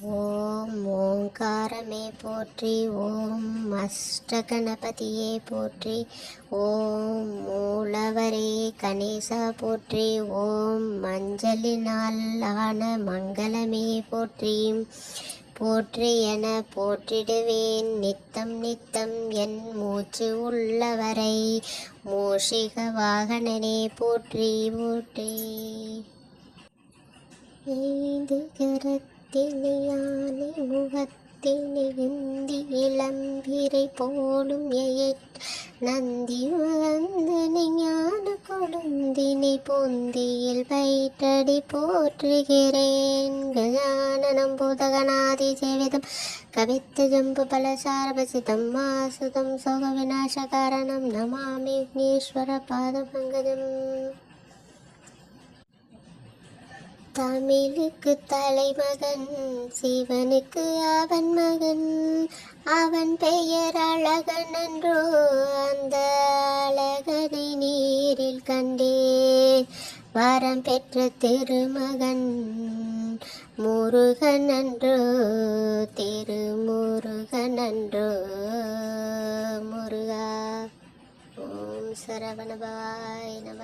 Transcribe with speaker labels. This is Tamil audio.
Speaker 1: ஓம் ஓங்காரமே போற்றி ஓம் அஷ்டகணபதியே போற்றி ஓம் மூலவரே கணேசா போற்றி ஓம் மஞ்சளினால் ஆன மங்களமே போற்றி. போற்றி என போற்றிடுவேன் நித்தம் நித்தம் என் மூச்சு உள்ளவரை மூஷிக வாகனனே போற்றி போற்றி. கரத் கரத்தினை முகத்திலே முகத்தினை விந்தி இளம்பிரை போலும் எயிற் நந்தி வந்தனை ஞான கொழுந்தினை பொந்தியில் பயிற்றடி போற்றுகிறேன். கஜானனம் பூதகணாதி சேவிதம் கவித்த ஜம்பு பல சாரபசிதம் மாசுதம் சோக விநாசகாரணம் நமாமி விக்னேஸ்வர பாதபங்கஜம். தமிழுக்கு தலைமகன் சிவனுக்கு அவன் மகன். அவன் பெயர் அழகன் என்றோ அந்த அழகனை நீரில் கண்டேன். வரம் பெற்ற திருமகன் முருகன் அன்றோ திருமுருகன் அன்றோ முருகா. ஓம் சரவணபாய் நம